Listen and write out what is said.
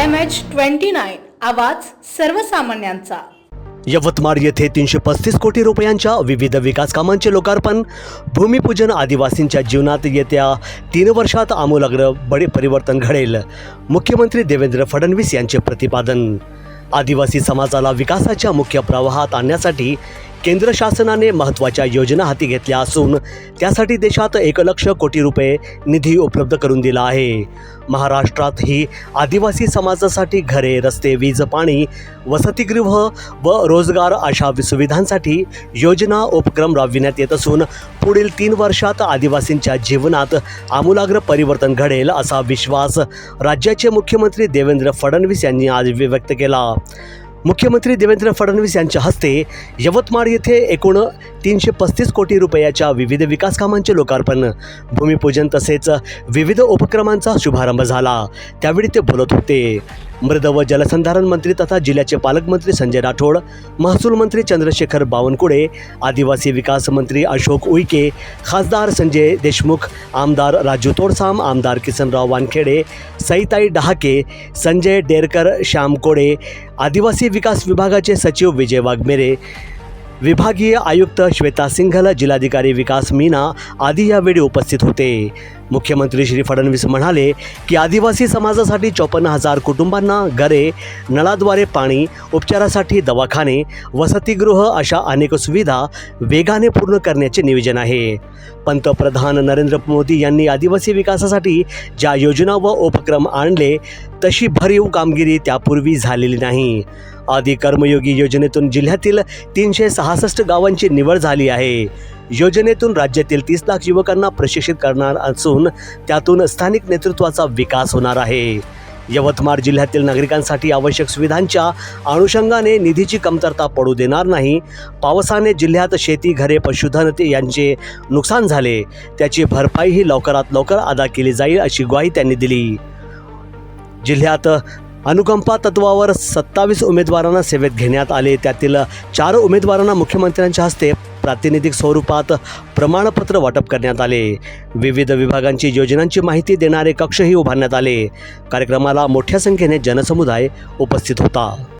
M H twenty nine आवाज सर्वसामान्यांचा. यवतमाळ येथे तीनशे पस्तीस कोटी रुपयांच्या विविध विकास कामांचे लोकार्पण भूमिपूजन आदिवासींच्या जीवनात येत्या तीन वर्षात आमूलाग्र बडे परिवर्तन घडेल मुख्यमंत्री देवेंद्र फडणवीस यांचे प्रतिपादन. आदिवासी समाजाला विकासाच्या मुख्य प्रवाहात आणण्यासाठी केंद्र शासनाने महत्त्वाच्या योजना हाती घेतल्या असून त्यासाठी देशात एक लक्ष कोटी रुपये निधी उपलब्ध करून दिला आहे. महाराष्ट्रात ही आदिवासी समाजासाठी घरे रस्ते वीज पाणी वसतिगृह व रोजगार अशा सुविधांसाठी योजना उपक्रम राबविण्यात येत असून पुढील तीन वर्षात आदिवासींच्या जीवनात आमूलाग्र परिवर्तन घडेल असा विश्वास राज्याचे मुख्यमंत्री देवेंद्र फडणवीस यांनी आज व्यक्त केला. मुख्यमंत्री देवेंद्र फडणवीस यांच्या हस्ते यवतमाळ येथे एकूण तीनशे पस्तीस कोटी रुपयाच्या विविध विकास कामांचे लोकार्पण. भूमिपूजन तसेच विविध उपक्रमांचा शुभारंभ झाला. त्यावेळी ते बोलत होते. मृद व जलसंधारण मंत्री तथा जिल्ह्याचे पालकमंत्री संजय राठोड महसूल मंत्री चंद्रशेखर बावनकुळे आदिवासी विकास मंत्री अशोक उईके खासदार संजय देशमुख आमदार राजू तोडसाम आमदार किसनराव वानखेडे सईताई डहाके संजय डेरकर श्याम कोडे आदिवासी विकास विभागाचे सचिव विजय वाघमेरे विभागीय आयुक्त श्वेता सिंघल जिल्हाधिकारी विकास मीना आदी यावेळी उपस्थित होते. मुख्यमंत्री श्री फडणवीस म्हणाले की आदिवासी समाजासाठी चोपन्न हजार कुटुंबांना घरे नळाद्वारे पाणी उपचारासाठी दवाखाने वसतिगृह अशा अनेक सुविधा वेगाने पूर्ण करण्याचे नियोजन आहे. पंतप्रधान नरेंद्र मोदी यांनी आदिवासी विकासासाठी ज्या योजना व उपक्रम आणले तशी भरीव कामगिरी त्यापूर्वी झालेली नाही. आदी कर्मयोगी योजनेतून जिल्ह्यातील तीनशे सहासष्ट गावांची निवड झाली आहे. योजनेतून राज्यातील तीस लाख युवकांना प्रशिक्षित करणार असून त्यातून स्थानिक नेतृत्वाचा विकास होणार आहे. यवतमाळ जिल्ह्यातील नागरिकांसाठी आवश्यक सुविधांच्या अनुषंगाने निधीची कमतरता पडू देणार नाही. पावसाने जिल्ह्यात शेती घरे पशुधन यांचे नुकसान झाले. त्याची भरपाईही लवकरात लवकर अदा केली जाईल अशी ग्वाही त्यांनी दिली. जिल्ह्यात अनुकंपा तत्वावर सत्तावीस उमेदवारांना सेवेत घेण्यात आले. त्यातील चार उमेदवारांना मुख्यमंत्र्यांच्या हस्ते प्रातिनिधिक स्वरूपात प्रमाणपत्र वाटप करण्यात आले. विविध विभागांची योजनांची माहिती देणारे कक्षही उभारण्यात आले. कार्यक्रमाला मोठ्या संख्येने जनसमुदाय उपस्थित होता.